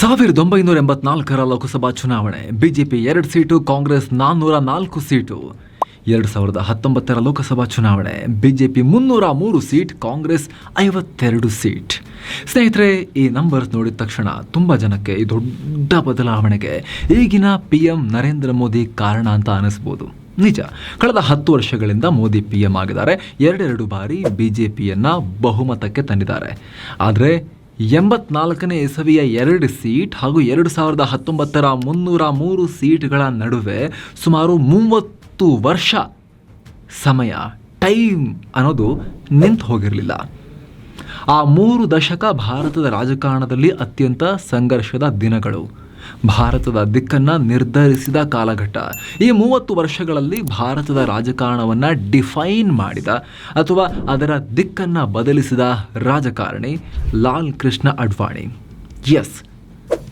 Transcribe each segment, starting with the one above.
ಸಾವಿರದ ಒಂಬೈನೂರ ಎಂಬತ್ನಾಲ್ಕರ ಲೋಕಸಭಾ ಚುನಾವಣೆ. ಬಿಜೆಪಿ ಎರಡು ಸೀಟು, ಕಾಂಗ್ರೆಸ್ ನಾನ್ನೂರ ನಾಲ್ಕು ಸೀಟು. ಎರಡು ಸಾವಿರದ ಹತ್ತೊಂಬತ್ತರ ಲೋಕಸಭಾ ಚುನಾವಣೆ. ಬಿಜೆಪಿ ಮುನ್ನೂರ ಮೂರು ಸೀಟ್, ಕಾಂಗ್ರೆಸ್ ಐವತ್ತೆರಡು ಸೀಟ್. ಸ್ನೇಹಿತರೆ, ಈ ನಂಬರ್ಸ್ ನೋಡಿದ ತಕ್ಷಣ ತುಂಬ ಜನಕ್ಕೆ ಈ ದೊಡ್ಡ ಬದಲಾವಣೆಗೆ ಈಗಿನ ಪಿ ಎಂ ನರೇಂದ್ರ ಮೋದಿ ಕಾರಣ ಅಂತ ಅನಿಸ್ಬೋದು ನಿಜ, ಕಳೆದ ಹತ್ತು ವರ್ಷಗಳಿಂದ ಮೋದಿ ಪಿ ಎಂ ಆಗಿದ್ದಾರೆ. ಎರಡೆರಡು ಬಾರಿ ಬಿಜೆಪಿಯನ್ನು ಬಹುಮತಕ್ಕೆ ತಂದಿದ್ದಾರೆ. ಆದರೆ ಎಂಬತ್ನಾಲ್ಕನೇ ಇಸವಿಯ ಎರಡು ಸೀಟ್ ಹಾಗೂ ಎರಡು ಸಾವಿರದ ಹತ್ತೊಂಬತ್ತರ ಮುನ್ನೂರ ಮೂರು ಸೀಟ್ಗಳ ನಡುವೆ ಸುಮಾರು ಮೂವತ್ತು ವರ್ಷ ಸಮಯ, ಟೈಮ್ ಅನ್ನೋದು ನಿಂತು ಹೋಗಿರಲಿಲ್ಲ. ಆ ಮೂರು ದಶಕ ಭಾರತದ ರಾಜಕಾರಣದಲ್ಲಿ ಅತ್ಯಂತ ಸಂಘರ್ಷದ ದಿನಗಳು. ಭಾರತದ ದಿಕ್ಕನ್ನು ನಿರ್ಧರಿಸಿದ ಕಾಲಘಟ್ಟ. ಈ ಮೂವತ್ತು ವರ್ಷಗಳಲ್ಲಿ ಭಾರತದ ರಾಜಕಾರಣವನ್ನು ಡಿಫೈನ್ ಮಾಡಿದ ಅಥವಾ ಅದರ ದಿಕ್ಕನ್ನು ಬದಲಿಸಿದ ರಾಜಕಾರಣಿ ಲಾಲ್ ಕೃಷ್ಣ ಅಡ್ವಾಣಿ. ಎಸ್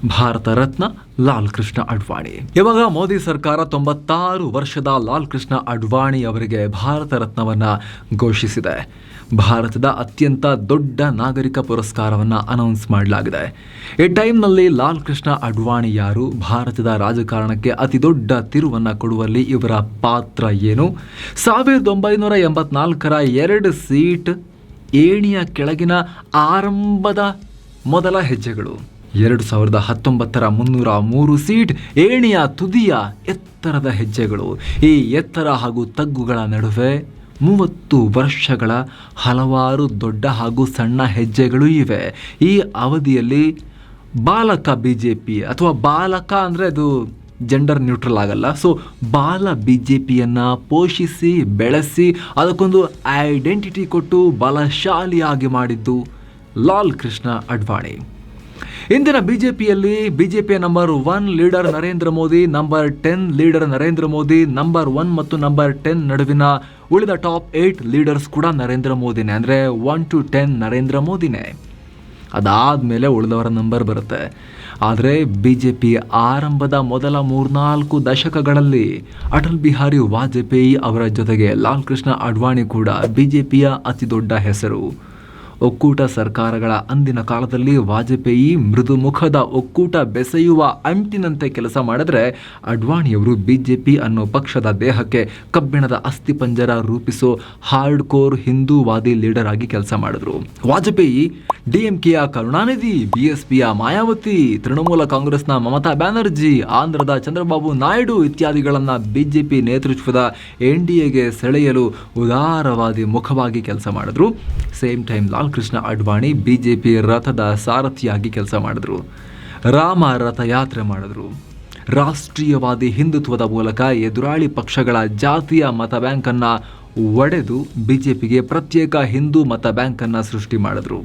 ಭಾರತ ರತ್ನ ಲಾಲ್ ಕೃಷ್ಣ ಅಡ್ವಾಣಿ. ಇವಾಗ ಮೋದಿ ಸರ್ಕಾರ ತೊಂಬತ್ತಾರು ವರ್ಷದ ಲಾಲ್ ಕೃಷ್ಣ ಅಡ್ವಾಣಿ ಅವರಿಗೆ ಭಾರತ ರತ್ನವನ್ನ ಘೋಷಿಸಿದೆ. ಭಾರತದ ಅತ್ಯಂತ ದೊಡ್ಡ ನಾಗರಿಕ ಪುರಸ್ಕಾರವನ್ನು ಅನೌನ್ಸ್ ಮಾಡಲಾಗಿದೆ. ಈ ಟೈಮ್ನಲ್ಲಿ ಲಾಲ್ ಕೃಷ್ಣ ಅಡ್ವಾಣಿ ಯಾರು? ಭಾರತದ ರಾಜಕಾರಣಕ್ಕೆ ಅತಿ ದೊಡ್ಡ ತಿರುವನ್ನು ಕೊಡುವಲ್ಲಿ ಇವರ ಪಾತ್ರ ಏನು? ಸಾವಿರದ ಒಂಬೈನೂರ ಎಂಬತ್ನಾಲ್ಕರ ಎರಡು ಸೀಟ್ ಏಣಿಯ ಕೆಳಗಿನ ಆರಂಭದ ಮೊದಲ ಹೆಜ್ಜೆಗಳು. ಎರಡು ಸಾವಿರದ ಹತ್ತೊಂಬತ್ತರ ಮುನ್ನೂರ ಮೂರು ಸೀಟ್ ಏಣಿಯ ತುದಿಯ ಎತ್ತರದ ಹೆಜ್ಜೆಗಳು. ಈ ಎತ್ತರ ಹಾಗೂ ತಗ್ಗುಗಳ ನಡುವೆ ಮೂವತ್ತು ವರ್ಷಗಳ ಹಲವಾರು ದೊಡ್ಡ ಹಾಗೂ ಸಣ್ಣ ಹೆಜ್ಜೆಗಳು ಇವೆ. ಈ ಅವಧಿಯಲ್ಲಿ ಬಾಲಕ ಬಿ ಜೆ ಪಿ ಅಥವಾ ಬಾಲಕ ಅಂದರೆ ಅದು ಜೆಂಡರ್ ನ್ಯೂಟ್ರಲ್ ಆಗಲ್ಲ. ಸೊ ಬಾಲ ಬಿ ಜೆ ಪಿಯನ್ನು ಪೋಷಿಸಿ, ಬೆಳೆಸಿ, ಅದಕ್ಕೊಂದು ಐಡೆಂಟಿಟಿ ಕೊಟ್ಟು ಬಲಶಾಲಿಯಾಗಿ ಮಾಡಿದ್ದು ಲಾಲ್ ಕೃಷ್ಣ ಅಡ್ವಾಣಿ. ಇಂದಿನ ಬಿಜೆಪಿಯಲ್ಲಿ ಬಿಜೆಪಿಯ number one leader Narendra Modi number ten leader Narendra Modi number one ಮತ್ತು ನಂಬರ್ ಟೆನ್ ನಡುವಿನ ಉಳಿದ ಟಾಪ್ ಏಟ್ ಲೀಡರ್ಸ್ ಕೂಡ ನರೇಂದ್ರ ಮೋದಿನೇ, ಅಂದರೆ ಒನ್ ಟು ಟೆನ್ ನರೇಂದ್ರ ಮೋದಿನೇ. ಅದಾದಮೇಲೆ ಉಳಿದವರ ನಂಬರ್ ಬರುತ್ತೆ. ಆದರೆ ಬಿ ಜೆ ಪಿ ಆರಂಭದ ಮೊದಲ ಮೂರ್ನಾಲ್ಕು ದಶಕಗಳಲ್ಲಿ ಅಟಲ್ ಬಿಹಾರಿ ವಾಜಪೇಯಿ ಅವರ ಜೊತೆಗೆ ಲಾಲ್ ಕೃಷ್ಣ ಅಡ್ವಾಣಿ ಕೂಡ ಬಿ ಜೆ ಪಿಯ ಅತಿ ದೊಡ್ಡ ಹೆಸರು. ಒಕ್ಕೂಟ ಸರ್ಕಾರಗಳ ಅಂದಿನ ಕಾಲದಲ್ಲಿ ವಾಜಪೇಯಿ ಮೃದು ಮುಖದ ಒಕ್ಕೂಟ ಬೆಸೆಯುವ ಅಂಟಿನಂತೆ ಕೆಲಸ ಮಾಡಿದ್ರೆ ಅಡ್ವಾಣಿಯವರು ಬಿಜೆಪಿ ಅನ್ನೋ ಪಕ್ಷದ ದೇಹಕ್ಕೆ ಕಬ್ಬಿಣದ ಅಸ್ಥಿಪಂಜರ ರೂಪಿಸೋ ಹಾರ್ಡ್ ಕೋರ್ ಹಿಂದೂವಾದಿ ಲೀಡರ್ ಆಗಿ ಕೆಲಸ ಮಾಡಿದ್ರು. ವಾಜಪೇಯಿ ಡಿಎಂಕೆಯ ಕರುಣಾನಿಧಿ ಬಿಎಸ್ಪಿಯ ಮಾಯಾವತಿ, ತೃಣಮೂಲ ಕಾಂಗ್ರೆಸ್ನ ಮಮತಾ ಬ್ಯಾನರ್ಜಿ, ಆಂಧ್ರದ ಚಂದ್ರಬಾಬು ನಾಯ್ಡು ಇತ್ಯಾದಿಗಳನ್ನು ಬಿಜೆಪಿ ನೇತೃತ್ವದ ಎನ್ ಡಿ ಎಗೆ ಸೆಳೆಯಲು ಉದಾರವಾದಿ ಮುಖವಾಗಿ ಕೆಲಸ ಮಾಡಿದ್ರು. Same time Lal Krishna Advani BJP ರಥದ ಸಾರಥಿಯಾಗಿ ಕೆಲಸ ಮಾಡಿದ್ರು. ರಾಮ ರಥಯಾತ್ರೆ ಮಾಡಿದ್ರು. ರಾಷ್ಟ್ರೀಯವಾದಿ ಹಿಂದುತ್ವದ ಮೂಲಕ ಎದುರಾಳಿ ಪಕ್ಷಗಳ ಜಾತಿಯ ಮತ ಬ್ಯಾಂಕನ್ನು ಒಡೆದು ಬಿಜೆಪಿಗೆ ಪ್ರತ್ಯೇಕ ಹಿಂದೂ ಮತ ಬ್ಯಾಂಕನ್ನು ಸೃಷ್ಟಿ ಮಾಡಿದ್ರು.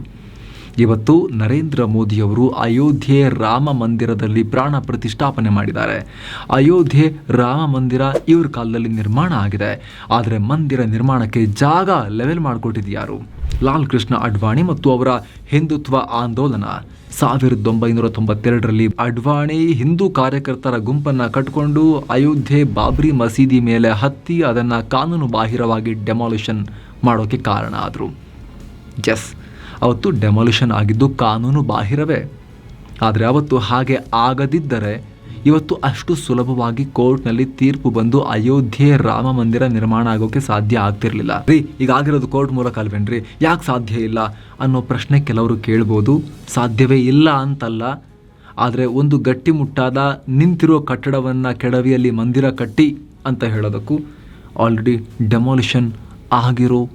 ಇವತ್ತು ನರೇಂದ್ರ ಮೋದಿಯವರು ಅಯೋಧ್ಯೆ ರಾಮ ಮಂದಿರದಲ್ಲಿ ಪ್ರಾಣ ಪ್ರತಿಷ್ಠಾಪನೆ ಮಾಡಿದ್ದಾರೆ. ಅಯೋಧ್ಯೆ ರಾಮ ಮಂದಿರ ಇವ್ರ ಕಾಲದಲ್ಲಿ ನಿರ್ಮಾಣ ಆಗಿದೆ. ಆದರೆ ಮಂದಿರ ನಿರ್ಮಾಣಕ್ಕೆ ಜಾಗ ಲೆವೆಲ್ ಮಾಡಿಕೊಟ್ಟಿದ್ದು ಯಾರು ಲಾಲ್ ಕೃಷ್ಣ ಅಡ್ವಾಣಿ ಮತ್ತು ಅವರ ಹಿಂದುತ್ವ ಆಂದೋಲನ. ಸಾವಿರದ ಒಂಬೈನೂರ ತೊಂಬತ್ತೆರಡರಲ್ಲಿ ಅಡ್ವಾಣಿ ಹಿಂದೂ ಕಾರ್ಯಕರ್ತರ ಗುಂಪನ್ನು ಕಟ್ಕೊಂಡು ಅಯೋಧ್ಯೆ ಬಾಬ್ರಿ ಮಸೀದಿ ಮೇಲೆ ಹತ್ತಿ ಅದನ್ನು ಕಾನೂನು ಬಾಹಿರವಾಗಿ ಡೆಮಾಲಿಷನ್ ಮಾಡೋಕ್ಕೆ ಕಾರಣ ಆದರು. ಎಸ್, ಅವತ್ತು ಡೆಮಾಲಿಷನ್ ಆಗಿದ್ದು ಕಾನೂನು ಬಾಹಿರವೇ. ಆದರೆ ಅವತ್ತು ಹಾಗೆ ಆಗದಿದ್ದರೆ ಇವತ್ತು ಅಷ್ಟು ಸುಲಭವಾಗಿ ಕೋರ್ಟ್ನಲ್ಲಿ ತೀರ್ಪು ಬಂದು ಅಯೋಧ್ಯೆ ರಾಮ ಮಂದಿರ ನಿರ್ಮಾಣ ಆಗೋಕೆ ಸಾಧ್ಯ ಆಗ್ತಿರ್ಲಿಲ್ಲ. ರೀ ಈಗ ಆಗಿರೋದು ಕೋರ್ಟ್ ಮೂಲಕ ಅಲ್ವೇನ್ರಿ? ಯಾಕೆ ಸಾಧ್ಯ ಇಲ್ಲ? ಅನ್ನೋ ಪ್ರಶ್ನೆ ಕೆಲವರು ಕೇಳ್ಬೋದು. ಸಾಧ್ಯವೇ ಇಲ್ಲ ಅಂತಲ್ಲ. ಆದರೆ ಒಂದು ಗಟ್ಟಿಮುಟ್ಟಾದ ನಿಂತಿರೋ ಕಟ್ಟಡವನ್ನು ಕೆಡವಿಯಲ್ಲಿ ಮಂದಿರ ಕಟ್ಟಿ ಅಂತ ಹೇಳೋದಕ್ಕೂ ಆಲ್ರೆಡಿ ಡೆಮಾಲಿಷನ್ ಆಗಿರೋ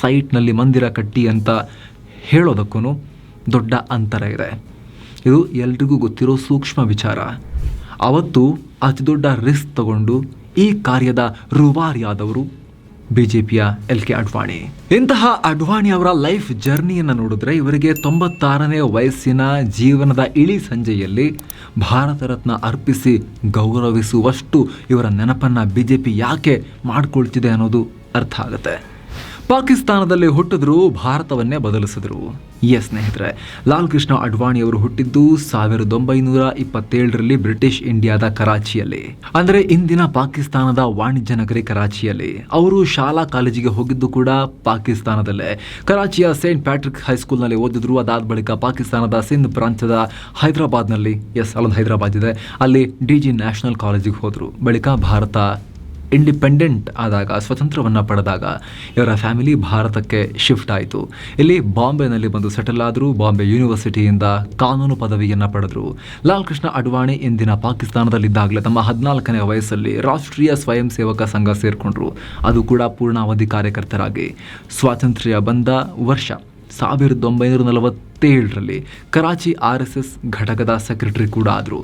ಸೈಟ್ನಲ್ಲಿ ಮಂದಿರ ಕಟ್ಟಿ ಅಂತ ಹೇಳೋದಕ್ಕೂ ದೊಡ್ಡ ಅಂತರ ಇದೆ. ಇದು ಎಲ್ರಿಗೂ ಗೊತ್ತಿರೋ ಸೂಕ್ಷ್ಮ ವಿಚಾರ. ಅವತ್ತು ಅತಿ ದೊಡ್ಡ ರಿಸ್ಕ್ ತಗೊಂಡು ಈ ಕಾರ್ಯದ ರೂವಾರಿಯಾದವರು ಬಿಜೆಪಿಯ ಎಲ್ ಕೆ ಅಡ್ವಾಣಿ. ಇಂತಹ ಅಡ್ವಾಣಿ ಅವರ ಲೈಫ್ ಜರ್ನಿಯನ್ನು ನೋಡಿದ್ರೆ ಇವರಿಗೆ ತೊಂಬತ್ತಾರನೇ ವಯಸ್ಸಿನ ಜೀವನದ ಇಳಿ ಸಂಜೆಯಲ್ಲಿ ಭಾರತ ರತ್ನ ಅರ್ಪಿಸಿ ಗೌರವಿಸುವಷ್ಟು ಇವರ ನೆನಪನ್ನು ಬಿಜೆಪಿ ಯಾಕೆ ಮಾಡಿಕೊಳ್ತಿದೆ ಅನ್ನೋದು ಅರ್ಥ ಆಗುತ್ತೆ. ಪಾಕಿಸ್ತಾನದಲ್ಲಿ ಹುಟ್ಟಿದ್ರು, ಭಾರತವನ್ನೇ ಬದಲಿಸಿದ್ರು. ಎಸ್ ಸ್ನೇಹಿತರೆ, ಲಾಲ್ ಕೃಷ್ಣ ಅಡ್ವಾಣಿ ಅವರು ಹುಟ್ಟಿದ್ದು ಸಾವಿರದ ಒಂಬೈನೂರ ಇಪ್ಪತ್ತೇಳರಲ್ಲಿ ಬ್ರಿಟಿಷ್ ಇಂಡಿಯಾದ ಕರಾಚಿಯಲ್ಲಿ. ಅಂದರೆ ಇಂದಿನ ಪಾಕಿಸ್ತಾನದ ವಾಣಿಜ್ಯ ನಗರಿ ಕರಾಚಿಯಲ್ಲಿ. ಅವರು ಶಾಲಾ ಕಾಲೇಜಿಗೆ ಹೋಗಿದ್ದು ಕೂಡ ಪಾಕಿಸ್ತಾನದಲ್ಲೇ. ಕರಾಚಿಯ ಸೇಂಟ್ ಪ್ಯಾಟ್ರಿಕ್ ಹೈಸ್ಕೂಲ್ನಲ್ಲಿ ಓದಿದ್ರು, ಅದಾದ ಬಳಿಕ ಪಾಕಿಸ್ತಾನದ ಸಿಂಧ್ ಪ್ರಾಂತ್ಯದ ಹೈದರಾಬಾದ್ನಲ್ಲಿ ಎಸ್ ಅಲ್ಲೊಂದು ಹೈದರಾಬಾದ್ ಇದೆ. ಅಲ್ಲಿ ಡಿ ಜಿ ನ್ಯಾಷನಲ್ ಕಾಲೇಜಿಗೆ ಹೋದರು. ಬಳಿಕ ಭಾರತ ಇಂಡಿಪೆಂಡೆಂಟ್ ಆದಾಗ, ಸ್ವತಂತ್ರವನ್ನು ಪಡೆದಾಗ ಇವರ ಫ್ಯಾಮಿಲಿ ಭಾರತಕ್ಕೆ ಶಿಫ್ಟ್ ಆಯಿತು. ಇಲ್ಲಿ ಬಾಂಬೆನಲ್ಲಿ ಬಂದು ಸೆಟಲ್ ಆದರೂ, ಬಾಂಬೆ ಯೂನಿವರ್ಸಿಟಿಯಿಂದ ಕಾನೂನು ಪದವಿಯನ್ನು ಪಡೆದರು. ಲಾಲ್ ಕೃಷ್ಣ ಅಡ್ವಾಣಿ ಇಂದಿನ ಪಾಕಿಸ್ತಾನದಲ್ಲಿದ್ದಾಗಲೇ ತಮ್ಮ ಹದಿನಾಲ್ಕನೇ ವಯಸ್ಸಲ್ಲಿ ರಾಷ್ಟ್ರೀಯ ಸ್ವಯಂ ಸೇವಕ ಸಂಘ ಸೇರಿಕೊಂಡ್ರು. ಅದು ಕೂಡ ಪೂರ್ಣಾವಧಿ ಕಾರ್ಯಕರ್ತರಾಗಿ. ಸ್ವಾತಂತ್ರ್ಯ ಬಂದ ವರ್ಷ ಸಾವಿರದ ಒಂಬೈನೂರ ನಲವತ್ತೇಳರಲ್ಲಿ ಕರಾಚಿ ಆರ್ ಎಸ್ ಎಸ್ ಘಟಕದ ಸೆಕ್ರೆಟರಿ ಕೂಡ ಆದರು.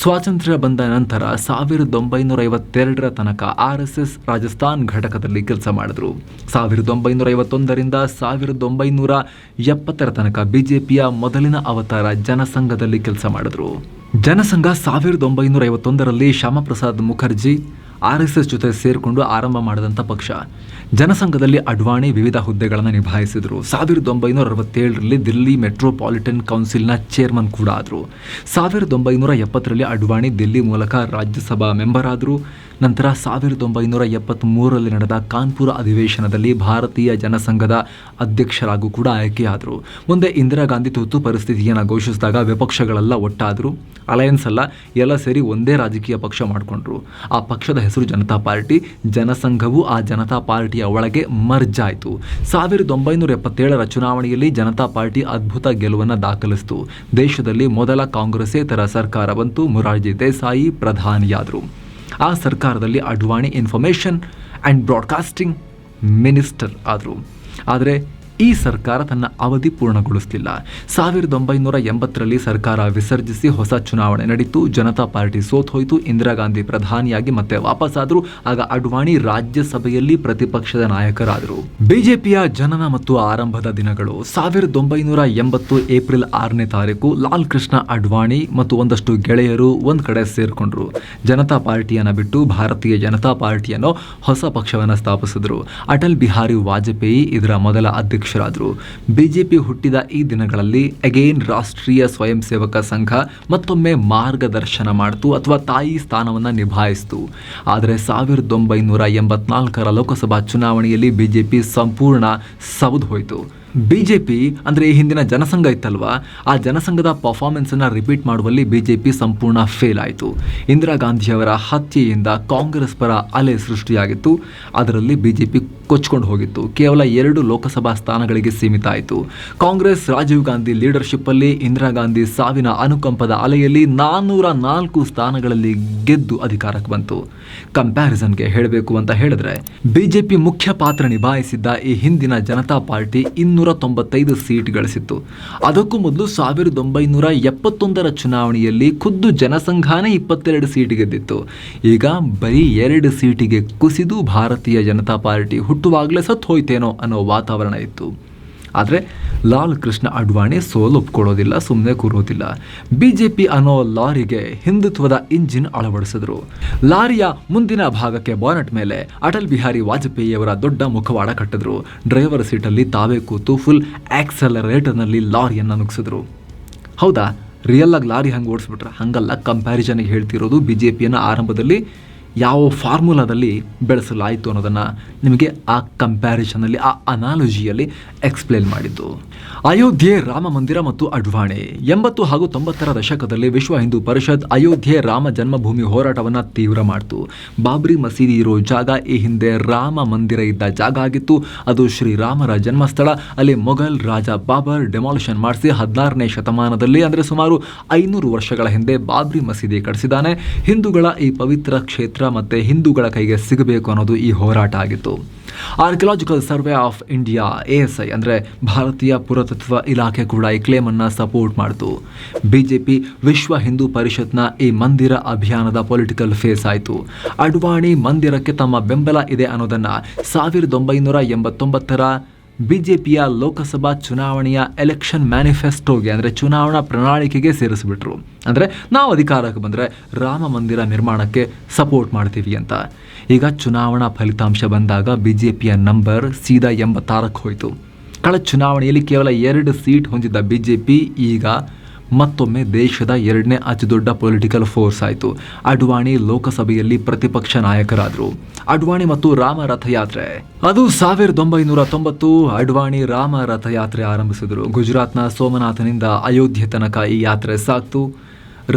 ಸ್ವಾತಂತ್ರ್ಯ ಬಂದ ನಂತರ ಸಾವಿರದ ಒಂಬೈನೂರ ಐವತ್ತೆರಡರ ತನಕ ಆರ್ ಎಸ್ ಎಸ್ ರಾಜಸ್ಥಾನ್ ಘಟಕದಲ್ಲಿ ಕೆಲಸ ಮಾಡಿದ್ರು. ಸಾವಿರದ ಒಂಬೈನೂರ ಐವತ್ತೊಂದರಿಂದ ಸಾವಿರದ ಒಂಬೈನೂರ ಎಪ್ಪತ್ತರ ತನಕ ಬಿಜೆಪಿಯ ಮೊದಲಿನ ಅವತಾರ ಜನಸಂಘದಲ್ಲಿ ಕೆಲಸ ಮಾಡಿದ್ರು. ಜನಸಂಘ ಸಾವಿರದ ಒಂಬೈನೂರ ಐವತ್ತೊಂದರಲ್ಲಿ Shyamaprasad Mukherjee R S S ಜೊತೆ ಸೇರಿಕೊಂಡು ಆರಂಭ ಮಾಡಿದಂಥ ಪಕ್ಷ. ಜನಸಂಘದಲ್ಲಿ ಅಡ್ವಾಣಿ ವಿವಿಧ ಹುದ್ದೆಗಳನ್ನು ನಿಭಾಯಿಸಿದರು. ಸಾವಿರದ ಒಂಬೈನೂರ ಅರವತ್ತೇಳರಲ್ಲಿ ದಿಲ್ಲಿ ಮೆಟ್ರೋಪಾಲಿಟನ್ ಕೌನ್ಸಿಲ್ನ ಚೇರ್ಮನ್ ಕೂಡ ಆದರು. ಸಾವಿರದ ಒಂಬೈನೂರ ಎಪ್ಪತ್ತರಲ್ಲಿ ಅಡ್ವಾಣಿ ದಿಲ್ಲಿ ಮೂಲಕ ರಾಜ್ಯಸಭಾ ಮೆಂಬರ್ ಆದರು. ನಂತರ ಸಾವಿರದ ಒಂಬೈನೂರ ಎಪ್ಪತ್ತ್ಮೂರರಲ್ಲಿ ನಡೆದ ಕಾನ್ಪುರ ಅಧಿವೇಶನದಲ್ಲಿ ಭಾರತೀಯ ಜನಸಂಘದ ಅಧ್ಯಕ್ಷರಾಗೂ ಕೂಡ ಆಯ್ಕೆಯಾದರು. ಮುಂದೆ ಇಂದಿರಾ ಗಾಂಧಿ ತುರ್ತು ಪರಿಸ್ಥಿತಿಯನ್ನು ಘೋಷಿಸಿದಾಗ ವಿಪಕ್ಷಗಳೆಲ್ಲ ಒಟ್ಟಾದರು. ಅಲಯನ್ಸ್ ಅಲ್ಲ, ಎಲ್ಲ ಸೇರಿ ಒಂದೇ ರಾಜಕೀಯ ಪಕ್ಷ ಮಾಡಿಕೊಂಡ್ರು. ಆ ಪಕ್ಷದ ಹೆಸರು ಜನತಾ ಪಾರ್ಟಿ, ಜನಸಂಘವು ಆ ಜನತಾ ಪಾರ್ಟಿಯ ಒಳಗೆ ಮರ್ಜ್ ಆಯಿತು. ಸಾವಿರದ ಒಂಬೈನೂರ ಎಪ್ಪತ್ತೇಳರ ಚುನಾವಣೆಯಲ್ಲಿ ಜನತಾ ಪಾರ್ಟಿ ಅದ್ಭುತ ಗೆಲುವನ್ನು ದಾಖಲಿಸಿತು. ದೇಶದಲ್ಲಿ ಮೊದಲ ಕಾಂಗ್ರೆಸ್ಸೇತರ ಸರ್ಕಾರ ಬಂತು, ಮೊರಾರ್ಜಿ ದೇಸಾಯಿ ಪ್ರಧಾನಿಯಾದರು. ಆ ಸರ್ಕಾರದಲ್ಲಿ Advani information and broadcasting minister ಆದರು. ಆದರೆ ಈ ಸರ್ಕಾರ ತನ್ನ ಅವಧಿ ಪೂರ್ಣಗೊಳಿಸಲಿಲ್ಲ. ಸಾವಿರದ ಒಂಬೈನೂರ ಎಂಬತ್ತರಲ್ಲಿ ಸರ್ಕಾರ ವಿಸರ್ಜಿಸಿ ಹೊಸ ಚುನಾವಣೆ ನಡೀತು. ಜನತಾ ಪಾರ್ಟಿ ಸೋತ್ ಹೋಯಿತು. ಇಂದಿರಾ ಗಾಂಧಿ ಪ್ರಧಾನಿಯಾಗಿ ಮತ್ತೆ ವಾಪಸ್ಸಾದರು ಆಗ ಅಡ್ವಾಣಿ ರಾಜ್ಯಸಭೆಯಲ್ಲಿ ಪ್ರತಿಪಕ್ಷದ ನಾಯಕರಾದರು. ಬಿಜೆಪಿಯ ಜನನ ಮತ್ತು ಆರಂಭದ ದಿನಗಳು. ಸಾವಿರದ ಒಂಬೈನೂರ ಎಂಬತ್ತು ಏಪ್ರಿಲ್ ಆರನೇ ತಾರೀಕು ಲಾಲ್ ಕೃಷ್ಣ ಅಡ್ವಾಣಿ ಮತ್ತು ಒಂದಷ್ಟು ಗೆಳೆಯರು ಒಂದು ಕಡೆ ಸೇರಿಕೊಂಡ್ರು. ಜನತಾ ಪಾರ್ಟಿಯನ್ನ ಬಿಟ್ಟು ಭಾರತೀಯ ಜನತಾ ಪಾರ್ಟಿಯನ್ನು ಹೊಸ ಪಕ್ಷವನ್ನು ಸ್ಥಾಪಿಸಿದ್ರು. ಅಟಲ್ ಬಿಹಾರಿ ವಾಜಪೇಯಿ ಇದರ ಮೊದಲ ಅಧ್ಯಕ್ಷರಾದರು. ಬಿಜೆಪಿ ಹುಟ್ಟಿದ ಈ ದಿನಗಳಲ್ಲಿ ಅಗೇನ್ ರಾಷ್ಟ್ರೀಯ ಸ್ವಯಂ ಸೇವಕ ಸಂಘ ಮತ್ತೊಮ್ಮೆ ಮಾರ್ಗದರ್ಶನ ಮಾಡಿತು ಅಥವಾ ತಾಯಿ ಸ್ಥಾನವನ್ನು ನಿಭಾಯಿಸಿತು. ಆದರೆ ಸಾವಿರದ ಒಂಬೈನೂರ ಎಂಬತ್ನಾಲ್ಕರ ಲೋಕಸಭಾ ಚುನಾವಣೆಯಲ್ಲಿ ಬಿಜೆಪಿ ಸಂಪೂರ್ಣ ಸವದು ಹೋಯಿತು. ಬಿಜೆಪಿ ಅಂದರೆ ಈ ಹಿಂದಿನ ಜನಸಂಘ ಇತ್ತಲ್ವ? ಆ ಜನಸಂಘದ ಪರ್ಫಾರ್ಮೆನ್ಸನ್ನು ರಿಪೀಟ್ ಮಾಡುವಲ್ಲಿ ಬಿಜೆಪಿ ಸಂಪೂರ್ಣ ಫೇಲ್ ಆಯಿತು. ಇಂದಿರಾ ಗಾಂಧಿಯವರ ಹತ್ಯೆಯಿಂದ ಕಾಂಗ್ರೆಸ್ ಪರ ಅಲೆ ಸೃಷ್ಟಿಯಾಗಿತ್ತು. ಅದರಲ್ಲಿ ಬಿಜೆಪಿ ಕೊಚ್ಕೊಂಡು ಹೋಗಿತ್ತು. ಕೇವಲ ಎರಡು ಲೋಕಸಭಾ ಸ್ಥಾನಗಳಿಗೆ ಸೀಮಿತ ಆಯಿತು. ಕಾಂಗ್ರೆಸ್ ರಾಜೀವ್ ಗಾಂಧಿ ಲೀಡರ್ಶಿಪ್ಪಲ್ಲಿ ಇಂದಿರಾ ಗಾಂಧಿ ಸಾವಿನ ಅನುಕಂಪದ ಅಲೆಯಲ್ಲಿ ನಾನ್ನೂರ ನಾಲ್ಕು ಸ್ಥಾನಗಳಲ್ಲಿ ಗೆದ್ದು ಅಧಿಕಾರಕ್ಕೆ ಬಂತು. ಕಂಪ್ಯಾರಿಸನ್ಗೆ ಹೇಳಬೇಕು ಅಂತ ಹೇಳಿದ್ರೆ, ಬಿಜೆಪಿ ಮುಖ್ಯ ಪಾತ್ರ ನಿಭಾಯಿಸಿದ್ದ ಈ ಹಿಂದಿನ ಜನತಾ ಪಾರ್ಟಿ ಇನ್ನೂರ ತೊಂಬತ್ತೈದು ಸೀಟ್ ಗಳಿಸಿತ್ತು. ಅದಕ್ಕೂ ಮೊದಲು ಸಾವಿರದ ಒಂಬೈನೂರ ಎಪ್ಪತ್ತೊಂದರ ಚುನಾವಣೆಯಲ್ಲಿ ಖುದ್ದು ಜನಸಂಘಾನೇ ಇಪ್ಪತ್ತೆರಡು ಸೀಟ್ ಗೆದ್ದಿತ್ತು. ಈಗ ಬರೀ ಎರಡು ಸೀಟಿಗೆ ಕುಸಿದು ಭಾರತೀಯ ಜನತಾ ಪಾರ್ಟಿ ಹುಟ್ಟುವಾಗಲೇ ಸತ್ತು ಹೋಯ್ತೇನೋ ಅನ್ನೋ ವಾತಾವರಣ ಇತ್ತು. ಆದರೆ ಲಾಲ್ ಕೃಷ್ಣ ಅಡ್ವಾಣಿ ಸೋಲು ಒಪ್ಕೊಳ್ಳೋದಿಲ್ಲ ಸುಮ್ಮನೆ ಕೂರೋದಿಲ್ಲ. ಬಿಜೆಪಿ ಅನ್ನೋ ಲಾರಿಗೆ ಹಿಂದುತ್ವದ ಇಂಜಿನ್ ಅಳವಡಿಸಿದ್ರು. ಲಾರಿಯ ಮುಂದಿನ ಭಾಗಕ್ಕೆ ಬಾನೆಟ್ ಮೇಲೆ ಅಟಲ್ ಬಿಹಾರಿ ವಾಜಪೇಯಿಯವರ ದೊಡ್ಡ ಮುಖವಾಡ ಕಟ್ಟಿದ್ರು. ಡ್ರೈವರ್ ಸೀಟಲ್ಲಿ ತಾವೇ ಕೂತು ಫುಲ್ ಆಕ್ಸಲರೇಟರ್ನಲ್ಲಿ ಲಾರಿಯನ್ನು ನುಗ್ಸಿದ್ರು ಹೌದಾ? ರಿಯಲ್ ಆಗಿ ಲಾರಿ ಹಂಗೆ ಓಡಿಸ್ಬಿಟ್ರೆ ಹಂಗಲ್ಲ. ಕಂಪ್ಯಾರಿಸನ್ಗೆ ಹೇಳ್ತಿರೋದು ಬಿ ಜೆ ಪಿಯನ್ನು ಆರಂಭದಲ್ಲಿ ಯಾವ ಫಾರ್ಮುಲಾದಲ್ಲಿ ಬೆಳೆಸಲಾಯಿತು ಅನ್ನೋದನ್ನು ನಿಮಗೆ ಆ ಕಂಪ್ಯಾರಿಸನಲ್ಲಿ ಆ ಅನಾಲಜಿಯಲ್ಲಿ ಎಕ್ಸ್ಪ್ಲೇನ್ ಮಾಡಿದ್ದು. ಅಯೋಧ್ಯೆ ರಾಮ ಮಂದಿರ ಮತ್ತು ಅಡ್ವಾಣೆ. ಎಂಬತ್ತು ಹಾಗೂ ತೊಂಬತ್ತರ ದಶಕದಲ್ಲಿ ವಿಶ್ವ ಹಿಂದೂ ಪರಿಷತ್ ಅಯೋಧ್ಯೆ ರಾಮ ಜನ್ಮಭೂಮಿ ಹೋರಾಟವನ್ನು ತೀವ್ರ ಮಾಡಿತು. ಬಾಬ್ರಿ ಮಸೀದಿ ಇರೋ ಜಾಗ ಈ ಹಿಂದೆ ರಾಮ ಮಂದಿರ ಇದ್ದ ಜಾಗ ಆಗಿತ್ತು. ಅದು ಶ್ರೀರಾಮರ ಜನ್ಮಸ್ಥಳ. ಅಲ್ಲಿ ಮೊಘಲ್ ರಾಜ ಬಾಬರ್ ಡೆಮಾಲಿಷನ್ ಮಾಡಿಸಿ ಹದಿನಾರನೇ ಶತಮಾನದಲ್ಲಿ ಅಂದರೆ ಸುಮಾರು ಐನೂರು ವರ್ಷಗಳ ಹಿಂದೆ ಬಾಬ್ರಿ ಮಸೀದಿ ಕಟ್ಟಿಸಿದ್ದಾನೆ ಹಿಂದೂಗಳ ಈ ಪವಿತ್ರ ಕ್ಷೇತ್ರ ಮತ್ತು ಹಿಂದೂಗಳ ಕೈಗೆ ಸಿಗಬೇಕು ಅನ್ನೋದು ಈ ಹೋರಾಟ ಆಗಿತ್ತು. Archaeological survey of India A S I ಅಂದರೆ ಭಾರತೀಯ ಪುರಾತತ್ವ ಇಲಾಖೆ ಕೂಡ ಈ ಕ್ಲೇಮನ್ನು ಸಪೋರ್ಟ್ ಮಾಡಿತು. ಬಿಜೆಪಿ ವಿಶ್ವ ಹಿಂದೂ ಪರಿಷತ್ನ ಈ ಮಂದಿರ ಅಭಿಯಾನದ ಪೊಲಿಟಿಕಲ್ ಫೇಸ್ ಆಯಿತು. ಅಡ್ವಾಣಿ ಮಂದಿರಕ್ಕೆ ತಮ್ಮ ಬೆಂಬಲ ಇದೆ ಅನ್ನೋದನ್ನು ಸಾವಿರದ ಒಂಬೈನೂರ ಎಂಬತ್ತೊಂಬತ್ತರ ಬಿಜೆಪಿಯ ಲೋಕಸಭಾ ಚುನಾವಣೆಯ ಎಲೆಕ್ಷನ್ ಮ್ಯಾನಿಫೆಸ್ಟೋಗೆ ಅಂದರೆ ಚುನಾವಣಾ ಪ್ರಣಾಳಿಕೆಗೆ ಸೇರಿಸಿಬಿಟ್ರು. ಅಂದರೆ ನಾವು ಅಧಿಕಾರಕ್ಕೆ ಬಂದರೆ ರಾಮ ಮಂದಿರ ನಿರ್ಮಾಣಕ್ಕೆ ಸಪೋರ್ಟ್ ಮಾಡ್ತೀವಿ ಅಂತ. ಈಗ ಚುನಾವಣಾ ಫಲಿತಾಂಶ ಬಂದಾಗ ಬಿ ಜೆ ಪಿಯ ನಂಬರ್ ಸೀದಾ ಎಂಬತ್ತಾರಕ್ಕೆ ಹೋಯಿತು. ಕಳೆದ ಚುನಾವಣೆಯಲ್ಲಿ ಕೇವಲ ಎರಡು ಸೀಟ್ ಹೊಂದಿದ್ದ ಬಿಜೆಪಿ ಈಗ ಮತ್ತೊಮ್ಮೆ ದೇಶದ ಎರಡನೇ ಅತಿದೊಡ್ಡ ಪೊಲಿಟಿಕಲ್ ಫೋರ್ಸ್ ಆಯಿತು. ಅಡ್ವಾಣಿ ಲೋಕಸಭೆಯಲ್ಲಿ ಪ್ರತಿಪಕ್ಷ ನಾಯಕರಾದರು. ಅಡ್ವಾಣಿ ಮತ್ತು ರಾಮ ರಥಯಾತ್ರೆ. ಅದು ಸಾವಿರದ ಒಂಬೈನೂರ ತೊಂಬತ್ತು ಅಡ್ವಾಣಿ ರಾಮ ರಥಯಾತ್ರೆ ಆರಂಭಿಸಿದರು. ಗುಜರಾತ್ನ ಸೋಮನಾಥನಿಂದ ಅಯೋಧ್ಯೆ ತನಕ ಈ ಯಾತ್ರೆ ಸಾಕ್ತು.